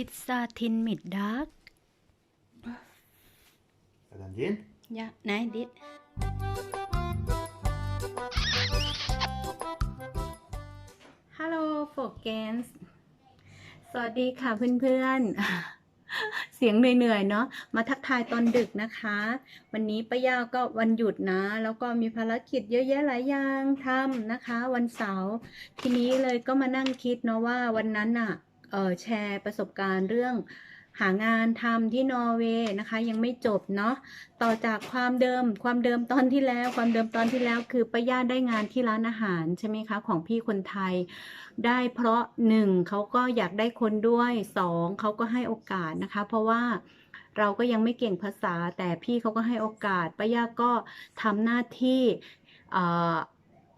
พิซซ่าทินมิดดัก Ska den gin? ยะไหนดิฮัลโหลโฟกนส์สวัสดีค่ะเพื่อนๆ เสียงเหนื่อยๆเนาะ มาทักทายตอนดึกนะคะ วันนี้ป้าย่าก็วันหยุดนะ แล้วก็มีภารกิจเยอะแยะหลายอย่างทำนะคะ วันเสาร์ ทีนี้เลยก็มานั่งคิดเนาะว่าวันนั้นน่ะเออ แชร์ประสบการณ์เรื่องหางานทำที่นอร์เวย์นะคะ ยังไม่จบเนาะต่อจากความเดิมความเดิมตอนที่แล้ว ความเดิมตอนที่แล้วคือป้าย่าได้งานที่ร้านอาหารใช่ไหมคะของพี่คนไทย ได้เพราะหนึ่งเขาก็อยากได้คนด้วยสองเขาก็ให้โอกาสนะคะ เพราะว่าเราก็ยังไม่เก่งภาษาแต่พี่เขาก็ให้โอกาสป้าย่าก็ทำหน้าที่ออ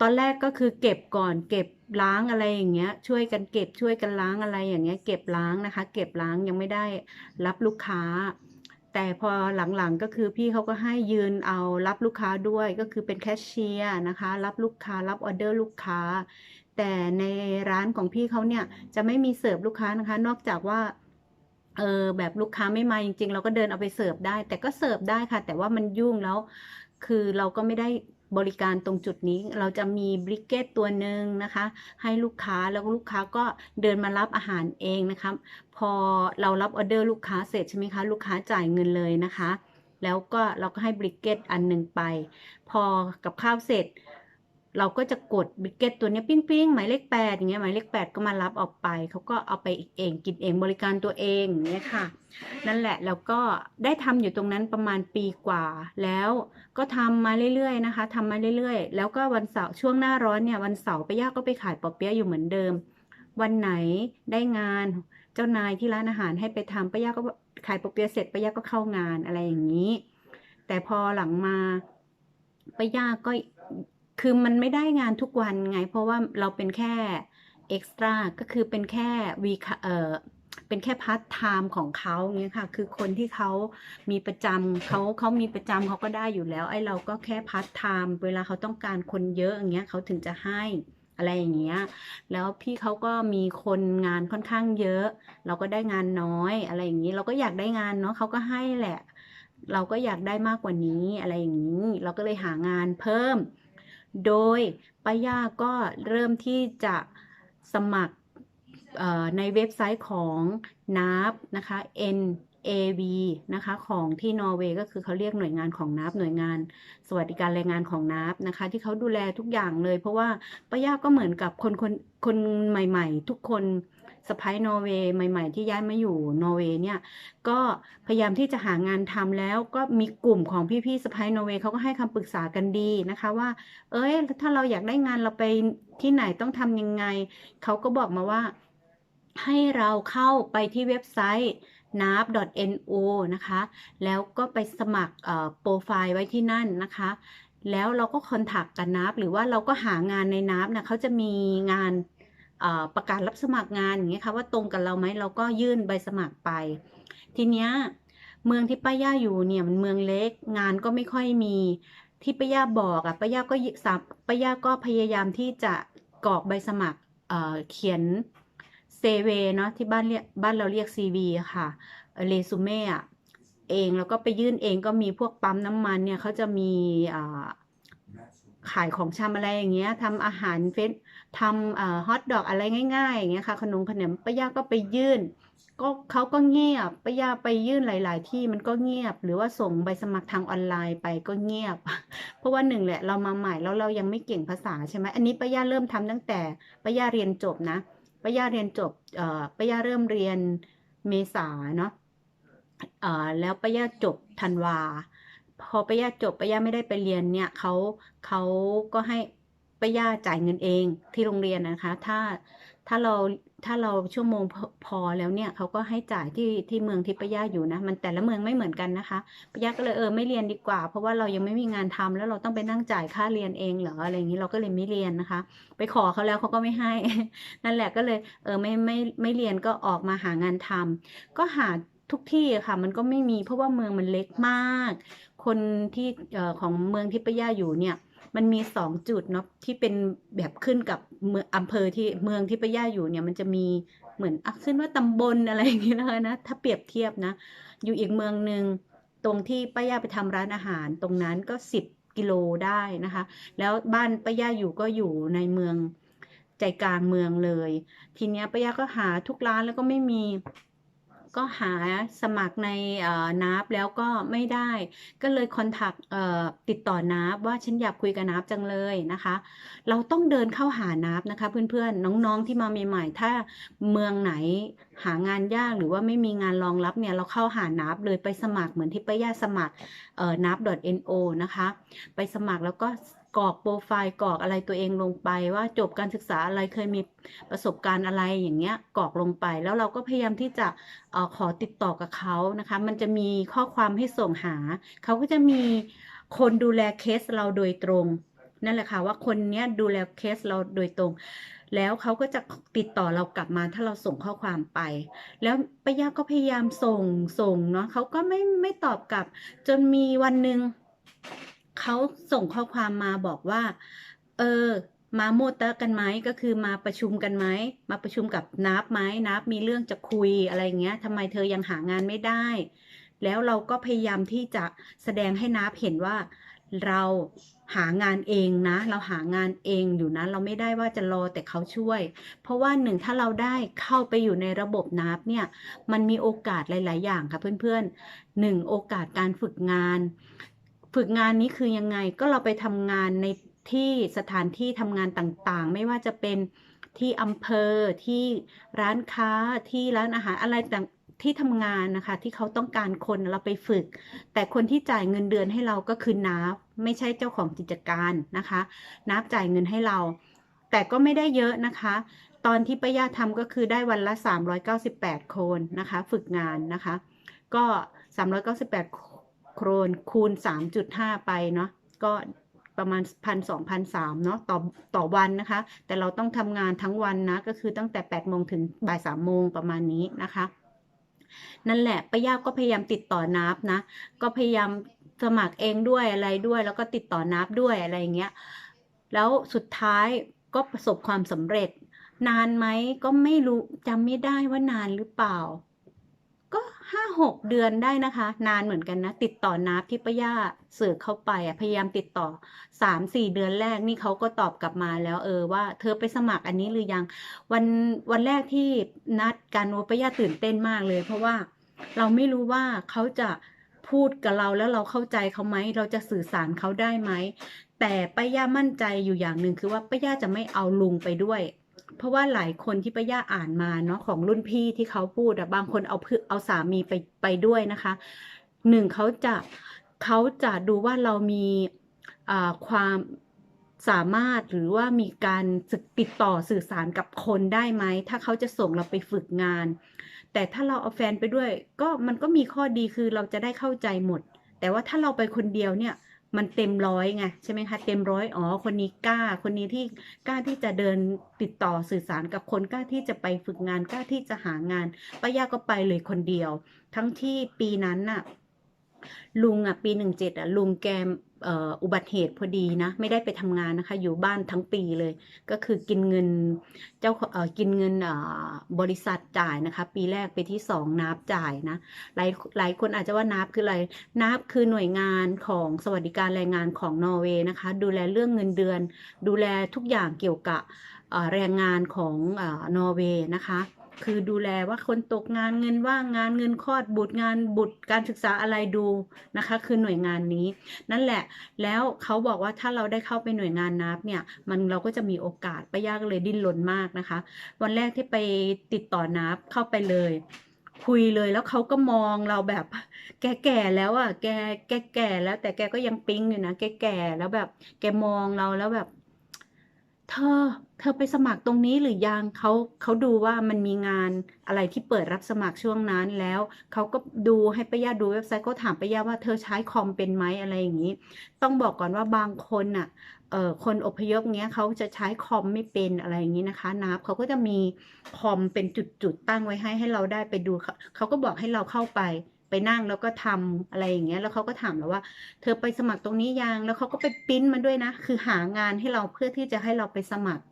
ตอนแรกก็คือเก็บก่อนเก็บ ล้างอะไรอย่างเงี้ย ช่วยกันเก็บช่วยกันล้างอะไรอย่างเงี้ย เก็บล้างนะคะ เก็บล้างยังไม่ได้รับลูกค้า แต่พอหลังๆก็คือพี่เขาก็ให้ยืนเอารับลูกค้าด้วยก็คือเป็นแคชเชียร์นะคะ รับลูกค้ารับออเดอร์ลูกค้า แต่ในร้านของพี่เขาเนี่ยจะไม่มีเสิร์ฟลูกค้านะคะ นอกจากว่าเออแบบลูกค้าไม่มาจริงๆ เราก็เดินเอาไปเสิร์ฟได้ แต่ก็เสิร์ฟได้ค่ะ แต่ว่ามันยุ่งแล้ว คือเราก็ไม่ได้ บริการตรงจุดนี้เราจะมีบริกเกตตัวหนึ่งนะคะ ให้ลูกค้าแล้วลูกค้าก็เดินมารับอาหารเองนะคะพอเรารับออเดอร์ลูกค้าเสร็จใช่ไหมคะลูกค้าจ่ายเงินเลยนะคะ แล้วก็เราก็ให้บริกเกตอันหนึ่งไป พอกับข้าวเสร็จ เราก็จะกดบิกเกตตัวนี้ปิ้งปิ้งหมายเลขแปดอย่างเงี้ยหมายเลขแปดก็มารับออกไป เขาก็เอาไปเองกินเองบริการตัวเองอย่างเงี้ยค่ะ นั่นแหละแล้วก็ได้ทำอยู่ตรงนั้นประมาณปีกว่า แล้วก็ทำมาเรื่อยๆนะคะทำมาเรื่อยๆ แล้วก็วันเสาร์ช่วงหน้าร้อนเนี่ยวันเสาร์ไปย่าก็ไปขายปอเปี๊ยะอยู่เหมือนเดิม วันไหนได้งานเจ้านายที่ร้านอาหารให้ไปทำป้าย่าก็ขายปอเปี๊ยะเสร็จป้าย่าก็เข้างานอะไรอย่างนี้ แต่พอหลังมาป้าย่าก็ คือมันไม่ได้งานทุกวันไง เพราะว่าเราเป็นแค่เอ็กซ์ตร้าก็คือเป็นแค่วีเออเป็นแค่พาร์ทไทม์ของเขาเงี้ยค่ะ คือคนที่เขามีประจำเขาเขามีประจำเขาก็ได้อยู่แล้ว ไอ้เราก็แค่พาร์ทไทม์เวลาเขาต้องการคนเยอะอย่างเงี้ยเขาถึงจะให้อะไรอย่างเงี้ย แล้วพี่เขาก็มีคนงานค่อนข้างเยอะ เราก็ได้งานน้อยอะไรอย่างนี้เราก็อยากได้งานเนาะเขาก็ให้แหละ เราก็อยากได้มากกว่านี้อะไรอย่างนี้ เราก็เลยหางานเพิ่ม โดยป้าย่าก็เริ่มที่จะสมัครในเว็บไซต์ของ NAV นะคะ NAV นะคะของที่นอร์เวย์ก็คือเขาเรียกหน่วยงานของ NAV หน่วยงาน สวัสดิการแรงงานของ NAV นะคะ ที่เขาดูแลทุกอย่างเลย เพราะว่าป้าย่าก็เหมือนกับคนคนคนใหม่ ๆ ทุกคน สไปนอร์เวย์ใหม่ ๆ ที่ย้ายมาอยู่นอร์เวย์เนี่ยก็พยายามที่จะหางานทำแล้วก็มีกลุ่มของพี่ๆสไปนอร์เวย์เขาก็ให้คำปรึกษากันดีนะคะว่า เอ้ยถ้าเราอยากได้งานเราไปที่ไหนต้องทำยังไงเขาก็บอกมาว่า ให้เราเข้าไปที่เว็บไซต์ nav.no นะคะ แล้วก็ไปสมัครโปรไฟล์ไว้ที่นั่นนะคะ แล้วเราก็คอนแทคกับนับหรือว่าเราก็หางานในนับนะเขาจะมีงาน ประกาศรับสมัครงานอย่างเงี้ยค่ะว่าตรงกับเราไหมเราก็ยื่นใบสมัครไป ทีเนี้ยเมืองที่ป้าย่าอยู่เนี่ยมันเมืองเล็กงานก็ไม่ค่อยมีที่ป้าย่าบอกอะป้าย่าก็สามป้าย่าก็พยายามที่จะกรอกใบสมัครเเขียนเซเวเนาะที่บ้านเรียกบ้านเราเรียก CV อะค่ะเรซูเม่อะเองแล้วก็ไปยื่นเองก็มีพวกปั๊มน้ำมันเนี่ยเขาจะมีอ่า ขายของชำอะไรอย่างเงี้ยทำอาหารเฟสทำฮอทดอกอะไรง่ายๆอย่างเงี้ยค่ะขนมขนมป้าย่าก็ไปยื่น ก็เขาก็เงียบป้าย่าไปยื่นหลาย ๆ ที่มันก็เงียบ หรือว่าส่งใบสมัครทางออนไลน์ไปก็เงียบ เพราะว่าหนึ่งแหละเรามาใหม่แล้วเรายังไม่เก่งภาษาใช่ไหมอันนี้ป้าย่าเริ่มทำตั้งแต่ป้าย่าเรียนจบนะป้าย่าเรียนจบป้าย่าเริ่มเรียนเมษาเนาะแล้วป้าย่าจบธันวา พอป้าย่าจบป้าย่าไม่ได้ไปเรียนเนี่ยเขาเขาก็ให้ป้าย่าจ่ายเงินเองที่โรงเรียนนะคะ ถ้าถ้าเราถ้าเราชั่วโมงพอพอแล้วเนี่ยเขาก็ให้จ่ายที่ที่เมืองที่ป้าย่าอยู่นะมันแต่ละเมืองไม่เหมือนกันนะคะป้าย่าก็เลยเออไม่เรียนดีกว่า เพราะว่าเรายังไม่มีงานทำแล้วเราต้องไปนั่งจ่ายค่าเรียนเองเหรออะไรอย่างนี้เราก็เลยไม่เรียนนะคะ ไปขอเขาแล้วเขาก็ไม่ให้ นั่นแหละก็เลยเออไม่ไม่ไม่เรียนก็ออกมาหางานทำก็หาทุกที่ค่ะมันก็ไม่มีเพราะว่าเมืองมันเล็กมาก คนที่อของเมืองที่ป้าย่าอยู่เนี่ย มันมีสองจุดเนาะที่เป็นแบบขึ้นกับเมืองอำเภอที่เมืองที่ป้าย่าอยู่เนี่ยมันจะมีเหมือนอขึ้นว่าตำบลอะไรอย่างเงี้ยนะคะนะถ้าเปรียบเทียบนะ อยู่อีกเมืองหนึ่งตรงที่ป้าย่าไปทำร้านอาหาร ตรงนั้นก็สิบกิโลได้นะคะ แล้วบ้านป้าย่าอยู่ก็อยู่ในเมืองใจกลางเมืองเลย ทีเนี้ยป้าย่าก็หาทุกร้านแล้วก็ไม่มี ก็หาสมัครในนับแล้วก็ไม่ได้ ก็เลยคอนแทคเอ่อติดต่อนับว่าฉันอยากคุยกับนับจังเลยนะคะ เราต้องเดินเข้าหานับนะคะ เพื่อนๆน้องๆที่มาใหม่ๆถ้าเมืองไหนหางานยากหรือว่าไม่มีงานรองรับเนี่ยเราเข้าหานับเลยไปสมัครเหมือนที่ป้าย่าสมัครเอ่อนับ .no นะคะ ไปสมัครแล้วก็ กรอกโปรไฟล์กรอกอะไรตัวเองลงไป ว่าจบการศึกษาอะไรเคยมีประสบการณ์อะไรอย่างเงี้ยกรอกลงไป แล้วเราก็พยายามที่จะออขอติดต่อกับเขานะคะ มันจะมีข้อความให้ส่งหา เขาก็จะมีคนดูแลเคสเราโดยตรง นั่นแหละค่ะว่าคนเนี้ยดูแลเคสเราโดยตรง แล้วเขาก็จะติดต่อเรากลับมาถ้าเราส่งข้อความไป แล้วป้ายาก็พยายามส่งส่งเนาะเขาก็ไม่ไม่ตอบกลับ จนมีวันหนึ่ง เขาส่งข้อความมาบอกว่า เออ มาโมเตอร์กันไหมก็คือมาประชุมกันไหมมาประชุมกับนับไหมนับมีเรื่องจะคุยอะไรเงี้ยทำไมเธอยังหางานไม่ได้ แล้วเราก็พยายามที่จะแสดงให้นับเห็นว่าเราหางานเองนะ เราหางานเองอยู่นะ เราไม่ได้ว่าจะรอแต่เขาช่วย เพราะว่าหนึ่งถ้าเราได้เข้าไปอยู่ในระบบนับเนี่ย มันมีโอกาสหลาย ๆ อย่างค่ะเพื่อนๆหนึ่งโอกาสการฝึกงาน ฝึกงานนี้คือยังไงก็เราไปทำงานในที่สถานที่ทำงานต่างๆ ไม่ว่าจะเป็นที่อำเภอที่ร้านค้าที่ร้านอาหารอะไรต่างที่ทำงานนะคะ ที่เขาต้องการคนเราไปฝึก แต่คนที่จ่ายเงินเดือนให้เราก็คือนับไม่ใช่เจ้าของกิจการนะคะนับจ่ายเงินให้เรา แต่ก็ไม่ได้เยอะนะคะ ตอนที่ป้าย่าทำก็คือได้วันละ 398 คนนะคะ ฝึกงานนะคะ ก็ 398 โครนคูณ 3.5 ไปเนาะก็ประมาณพันสองพันสามเนาะต่อต่อวันนะคะ แต่เราต้องทำงานทั้งวันนะ ก็คือตั้งแต่8โมงถึงบ่าย3โมงประมาณนี้นะคะ นั่นแหละป้าย่าก็พยายามติดต่อนับนะ ก็พยายามสมัครเองด้วยอะไรด้วย แล้วก็ติดต่อนับด้วยอะไรอย่างเงี้ยแล้วสุดท้ายก็ประสบความสำเร็จ นานไหมก็ไม่รู้จำไม่ได้ว่านานหรือเปล่า ห้าหกเดือนได้นะคะ นานเหมือนกันนะ ติดต่อนับที่ป้าย่าเสิร์ชเข้าไปอะพยายามติดต่อสามสี่เดือนแรกนี่เขาก็ตอบกลับมาแล้วเออว่า เธอไปสมัครอันนี้หรือยัง วันวันแรกที่นัดกันโอปย่าตื่นเต้นมากเลย เพราะว่าเราไม่รู้ว่าเขาจะพูดกับเราแล้วเราเข้าใจเขาไหมเราจะสื่อสารเขาได้ไหมแต่ป้าย่ามั่นใจอยู่อย่างหนึ่งคือว่าป้าย่าจะไม่เอาลุงไปด้วย เพราะว่าหลายคนที่ป้าย่าอ่านมาเนาะของรุ่นพี่ที่เขาพูดอะบางคนเอาเพื่อเอาสามีไปไปด้วยนะคะหนึ่งเขาจะเขาจะดูว่าเรามีอ่าความสามารถหรือว่ามีการติดต่อสื่อสารกับคนได้ไหม ถ้าเขาจะส่งเราไปฝึกงาน แต่ถ้าเราเอาแฟนไปด้วย ก็มันก็มีข้อดีคือเราจะได้เข้าใจหมด แต่ว่าถ้าเราไปคนเดียวเนี่ย มันเต็มร้อยไงใช่ไหมคะเต็มร้อยอ๋อคนนี้กล้า คนนี้ที่กล้าที่จะเดินติดต่อสื่อสารกับคนกล้าที่จะไปฝึกงานกล้าที่จะหางานป้าย่าก็ไปเลยคนเดียว ทั้งที่ปีนั้นน่ะลุงอะปีหนึ่งเจ็ดอะลุงแก อุบัติเหตุพอดีนะ ไม่ได้ไปทำงานนะคะ อยู่บ้านทั้งปีเลย ก็คือกินเงินเจ้ากินเงินบริษัทจ่ายนะคะ ปีแรกปีที่สองนับจ่ายนะหลายหลายคนอาจจะว่านับคืออะไรนับคือหน่วยงานของสวัสดิการแรงงานของนอร์เวย์นะคะ ดูแลเรื่องเงินเดือน ดูแลทุกอย่างเกี่ยวกับแรงงานของนอร์เวย์นะคะ คือดูแลว่าคนตกงานเงินว่างงานเงินคลอดบุตรงานบุตรการศึกษาอะไรดูนะคะ คือหน่วยงานนี้ นั่นแหละ แล้วเขาบอกว่าถ้าเราได้เข้าไปหน่วยงานนับเนี่ยมันเราก็จะมีโอกาสป้ายากเลยดิ้นรนมากนะคะ วันแรกที่ไปติดต่อนับเข้าไปเลยคุยเลยแล้วเขาก็มองเราแบบแกแก่แล้วอะแกแกแก่แล้วแต่แกก็ยังปิ๊งอยู่นะแกแก่แล้วแบบแกมองเราแล้วแบบ เธอ เธอไปสมัครตรงนี้หรือยังเขาเขาดูว่ามันมีงานอะไรที่เปิดรับสมัครช่วงนั้นแล้วเขาก็ดูให้ป้าย่าดูเว็บไซต์เขาถามป้าย่าว่าเธอใช้คอมเป็นไหมอะไรอย่างนี้ ต้องบอกก่อนว่าบางคนน่ะเอ่อคนอพยพเงี้ยเขาจะใช้คอมไม่เป็นอะไรอย่างนี้นะคะนับเขาก็จะมีคอมเป็นจุดๆตั้งไว้ให้ให้เราได้ไปดูเขาเขาก็บอกให้เราเข้าไป ไปนั่งแล้วก็ทำอะไรอย่างเงี้ย แล้วเขาก็ถามเราว่า เธอไปสมัครตรงนี้ยัง แล้วเขาก็ไปปริ้นมาด้วยนะ คือหางานให้เราเพื่อที่จะให้เราไปสมัคร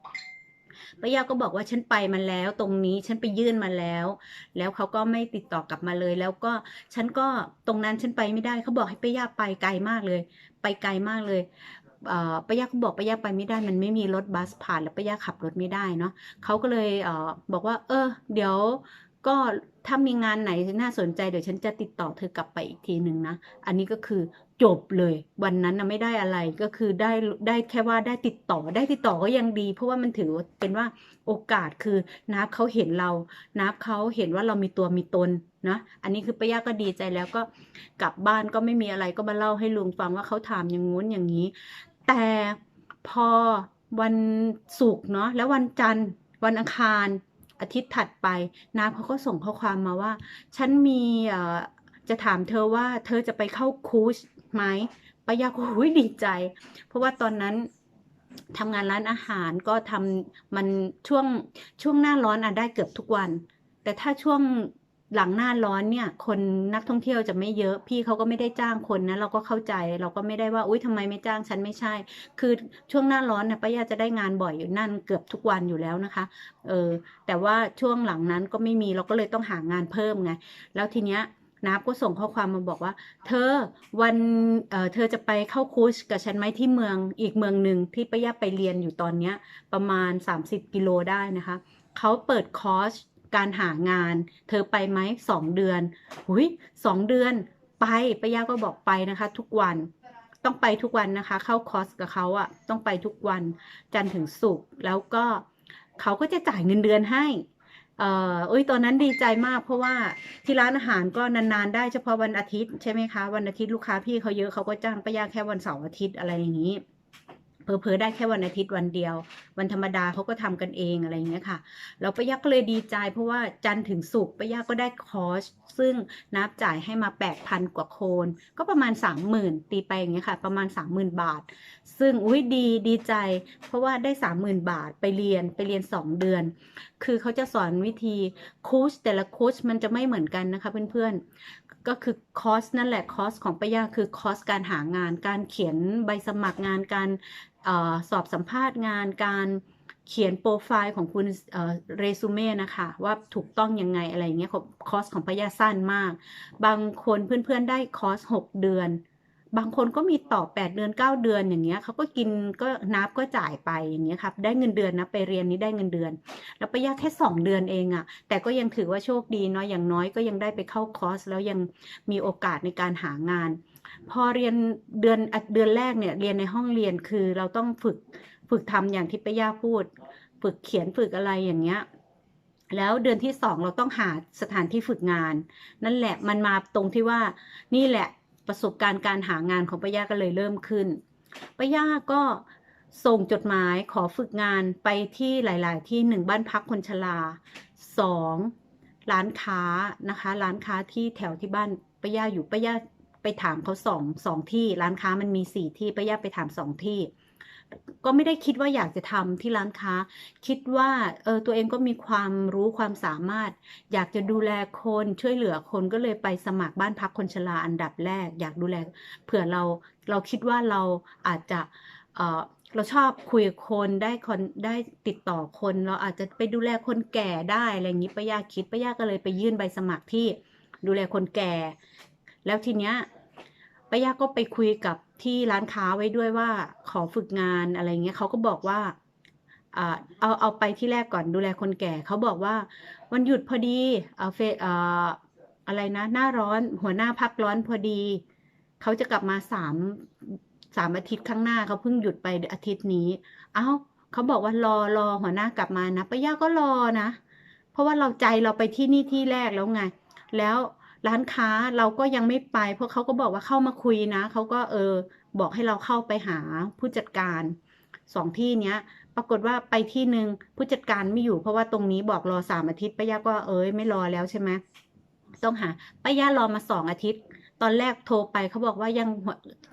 ป้ายาก็บอกว่าฉันไปมาแล้วตรงนี้ฉันไปยื่นมาแล้ว แล้วเขาก็ไม่ติดต่อกลับมาเลย แล้วก็ฉันก็ตรงนั้นฉันไปไม่ได้เขาบอกให้ป้ายาไปไกลมากเลย ไปไกลมากเลยป้ายาก็บอกป้ายาไปไม่ได้มันไม่มีรถบัสผ่านแล้วป้ายาขับรถไม่ได้เนาะเขาก็เลยเอบอกว่า เออ เดี๋ยว ก็ถ้ามีงานไหนน่าสนใจเดี๋ยวฉันจะติดต่อเธอกลับไปอีกทีหนึ่งนะ อันนี้ก็คือจบเลย วันนั้นนะไม่ได้อะไรก็คือได้ได้แค่ว่าได้ติดต่อได้ติดต่อก็ยังดี เพราะว่ามันถือเป็นว่าโอกาสคือนับเขาเห็นเรานับเขาเห็นว่าเรามีตัวมีตนนะ อันนี้คือป้ายาก็ดีใจแล้วก็กลับบ้านก็ไม่มีอะไรก็มาเล่าให้ลุงฟังว่าเขาถามอย่างงู้นอย่างนี้ แต่พอวันศุกร์เนาะแล้ววันจันทร์วันอังคาร อาทิตย์ถัดไปน้าเขาก็ส่งข้อความมาว่า ฉันมีเอ่อจะถามเธอว่าเธอจะไปเข้าคูชไหมปายาก็หุยดีใจ เพราะว่าตอนนั้นทำงานร้านอาหารก็ทำมันช่วงช่วงหน้าร้อนอะได้เกือบทุกวัน แต่ถ้าช่วง หลังหน้าร้อนเนี่ย คนนักท่องเที่ยวจะไม่เยอะ พี่เขาก็ไม่ได้จ้างคนนะเราก็เข้าใจ เราก็ไม่ได้ว่าอุ้ยทำไมไม่จ้างฉันไม่ใช่ คือช่วงหน้าร้อนนะป้ายาจะได้งานบ่อยอยู่นั่นเกือบทุกวันอยู่แล้วนะคะ เออแต่ว่าช่วงหลังนั้นก็ไม่มีเราก็เลยต้องหางานเพิ่มไงแล้วทีเนี้ยนับก็ส่งข้อความมาบอกว่า เธอวันเออเธอจะไปเข้าคูชกับฉันไหมที่เมืองอีกเมืองหนึ่งที่ป้ายาไปเรียนอยู่ตอนเนี้ยประมาณ 30 กิโลได้นะคะเขาเปิดคอร์ส การหางาน เธอไปไหมสองเดือนหุยสองเดือนไปป้ายาก็บอกไปนะคะ ทุกวันต้องไปทุกวันนะคะ เข้าคอร์สกับเขาอะต้องไปทุกวันจันถึงศุกร์แล้วก็เขาก็จะจ่ายเงินเดือนให้เอ่อเอ้ยตอนนั้นดีใจมากเพราะว่าที่ร้านอาหารก็นานๆ ได้เฉพาะวันอาทิตย์ใช่ไหมคะ วันอาทิตย์ลูกค้าพี่เขาเยอะเขาก็จ้างป้ายาแค่วันเสาร์อาทิตย์อะไรอย่างนี้ เพอๆได้แค่วันอาทิตย์วันเดียว วันธรรมดาเขาก็ทำกันเองอะไรอย่างเงี้ยค่ะ เราป้ายาก็เลยดีใจ เพราะว่าจันถึงสุกป้ายาก็ได้คอร์สซึ่งนับจ่ายให้มา8,000กว่าโคน ก็ประมาณ30,000ตีไปอย่างเงี้ยค่ะ ประมาณ30,000บาท ซึ่งอุ้ยดีดีใจ เพราะว่าได้30,000บาทไปเรียนไปเรียน2เดือนคือเขาจะสอนวิธีโค้ชแต่ละโค้ชมันจะไม่เหมือนกันนะคะเพื่อนๆ ก็คือคอร์สนั่นแหละคอร์สของป้ายาคือคอร์สการหางาน การเขียนใบสมัครงาน การออสอบสัมภาษณ์งาน การเขียนโปรไฟล์ของคุณเรซูเม่นะคะ ว่าถูกต้องยังไงอะไรเงี้ยคอร์สของปยาสั้นมาก บางคนเพื่อนๆได้คอร์สหกเดือน บางคนก็มีต่อแปดเดือนเก้าเดือนอย่างเงี้ยเขาก็กินก็นับก็จ่ายไปอย่างเงี้ยครับได้เงินเดือนนะไปเรียนนี้ได้เงินเดือน แล้วปยาแค่สองเดือนเองอะแต่ก็ยังถือว่าโชคดีเนาะอย่างน้อยก็ยังได้ไปเข้าคอร์สแล้วยังมีโอกาสในการหางาน พอเรียนเดือนเดือนแรกเนี่ยเรียนในห้องเรียนคือเราต้องฝึกฝึกทำอย่างที่ป้าย่าพูด ฝึกเขียนฝึกอะไรอย่างเงี้ยแล้วเดือนที่สองเราต้องหาสถานที่ฝึกงาน นั่นแหละมันมาตรงที่ว่านี่แหละ ประสบการณ์การหางานของป้าย่าก็เลยเริ่มขึ้นป้าย่าก็ส่งจดหมายขอฝึกงานไปที่หลาย ๆ ที่หนึ่งบ้านพักคนชราสองร้านค้านะคะ ร้านค้าที่แถวที่บ้านป้าย่าอยู่ป้าย่าไปถามเขาสองสองที่ ร้านค้ามันมีสี่ที่ป้าย่าไปถามสองที่ ก็ไม่ได้คิดว่าอยากจะทำที่ร้านค้า คิดว่าเออตัวเองก็มีความรู้ความสามารถ อยากจะดูแลคนช่วยเหลือคนก็เลยไปสมัครบ้านพักคนชราอันดับแรก อยากดูแลเผื่อเราเราคิดว่าเราอาจจะเออเราชอบคุยกับคนได้คนได้ติดต่อคน เราอาจจะไปดูแลคนแก่ได้อะไรอย่างนี้ป้าย่าคิดป้าย่าก็เลยไปยื่นใบสมัครที่ดูแลคนแก่ แล้วทีเนี้ยป้าย่าก็ไปคุยกับ ที่ร้านค้าไว้ด้วยว่าขอฝึกงานอะไรเงี้ยเขาก็บอกว่าเอาเอาไปที่แรกก่อนดูแลคนแก่เขาบอกว่า วันหยุดพอดีเอาเฟออะไรนะ หน้าร้อนหัวหน้าพักร้อนพอดีเขาจะกลับมาสามสามอาทิตย์ข้างหน้าเขาเพิ่งหยุดไปอาทิตย์นี้ เอ้าเขาบอกว่ารอรอหัวหน้ากลับมานะป้าย่าก็รอนะ เพราะว่าเราใจเราไปที่นี่ที่แรกแล้วไง แล้ว ร้านค้าเราก็ยังไม่ไป เพราะเขาก็บอกว่าเข้ามาคุยนะเขาก็เออ บอกให้เราเข้าไปหาผู้จัดการสองที่เนี้ย ปรากฏว่าไปที่หนึ่งผู้จัดการไม่อยู่เพราะว่าตรงนี้บอกรอสามอาทิตย์ป้ายาก็เอ้ยไม่รอแล้วใช่ไหมต้องหาป้ายารอมาสองอาทิตย์ ตอนแรกโทรไปเขาบอกว่ายัง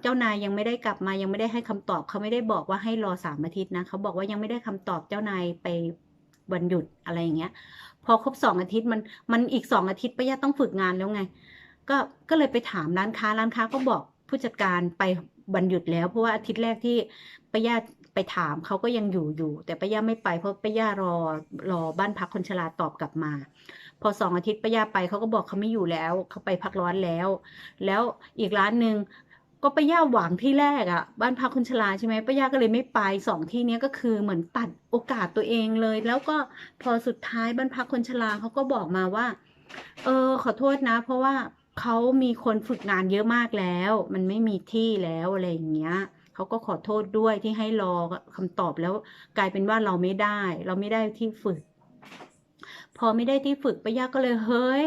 เจ้านายยังไม่ได้กลับมายังไม่ได้ให้คำตอบเขาไม่ได้บอกว่าให้รอสามอาทิตย์นะเขาบอกว่ายังไม่ได้คำตอบเจ้านายไปวันหยุดอะไรอย่างเงี้ย พอครบสองอาทิตย์มันมันอีกสองอาทิตย์ป้าย่าต้องฝึกงานแล้วไง ก็ก็เลยไปถามร้านค้าร้านค้าก็บอกผู้จัดการไปวันหยุดแล้ว เพราะว่าอาทิตย์แรกที่ป้าย่าไปถามเขาก็ยังอยู่อยู่ แต่ป้าย่าไม่ไปเพราะป้าย่ารอรอบ้านพักคนชราตอบกลับมา พอสองอาทิตย์ป้าย่าไปเขาก็บอกเขาไม่อยู่แล้วเขาไปพักร้อนแล้ว แล้วอีกร้านหนึ่ง ก็ป้าย่าหวังที่แรกอะ่ะ บ้านพักคนชราใช่ไหมป้าย่าก็เลยไม่ไปสองที่เนี้ยก็คือเหมือนตัดโอกาสตัวเองเลย แล้วก็พอสุดท้ายบ้านพักคนชราเขาก็บอกมาว่า เออ ขอโทษนะ เพราะว่าเขามีคนฝึกงานเยอะมากแล้ว มันไม่มีที่แล้วอะไรอย่างเงี้ยเขาก็ขอโทษด้วยที่ให้รอคำตอบแล้ว กลายเป็นว่าเราไม่ได้ เราไม่ได้ที่ฝึก พอไม่ได้ที่ฝึกป้าย่าก็เลยเฮ้ย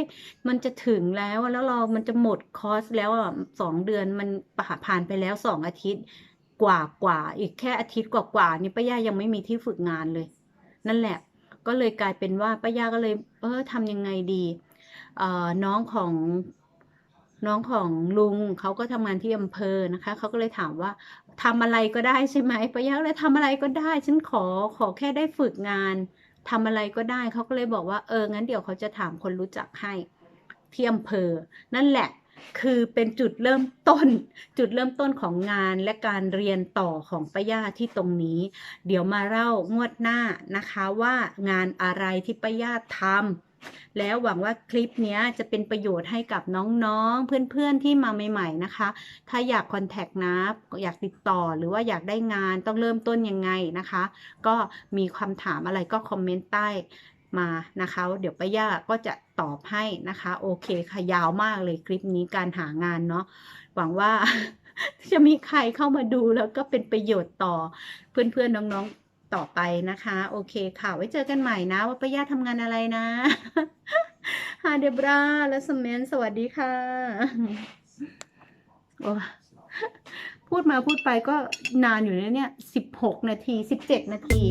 มันจะถึงแล้วแล้วเรามันจะหมดคอร์สแล้วอะสองเดือนมันผ่านไปแล้วสองอาทิตย์กว่ากว่าอีกแค่อาทิตย์กว่ากว่านี่ป้าย่ายังไม่มีที่ฝึกงานเลย นั่นแหละ ก็เลยกลายเป็นว่าป้าย่าก็เลย เออทำยังไงดีเอ่อน้องของน้องของลุงเขาก็ทำงานที่อำเภอนะคะเขาก็เลยถามว่าทำอะไรก็ได้ใช่ไหมป้าย่าก็เลยทำอะไรก็ได้ ฉันขอขอแค่ได้ฝึกงาน ทำอะไรก็ได้เขาก็เลยบอกว่าเอองั้นเดี๋ยวเขาจะถามคนรู้จักให้ที่อำเภอ นั่นแหละคือเป็นจุดเริ่มต้น จุดเริ่มต้นของงานและการเรียนต่อของป้าย่าที่ตรงนี้ เดี๋ยวมาเล่างวดหน้านะคะว่างานอะไรที่ป้าย่าทำ แล้วหวังว่าคลิปนี้จะเป็นประโยชน์ให้กับน้องๆ เพื่อนๆที่มาใหม่ๆนะคะ ถ้าอยากคอนแทคนะอยากติดต่อหรือว่าอยากได้งานต้องเริ่มต้นยังไงนะคะ ก็มีคำถามอะไรก็คอมเมนต์ใต้มานะคะ เดี๋ยวป้าย่าก็จะตอบให้นะคะ โอเคค่ะยาวมากเลยคลิปนี้การหางานเนาะหวังว่าจะมีใครเข้ามาดูแล้วก็เป็นประโยชน์ต่อเพื่อนๆน้องๆ ต่อไปนะคะ โอเคค่ะ ไว้เจอกันใหม่นะว่าป้าย่าทำงานอะไรนะฮาเดบราและสมเมนสวัสดีค่ะโอ้พูดมาพูดไปก็นานอยู่นะเนี่ยสิบหกนาทีสิบเจ็ดนาที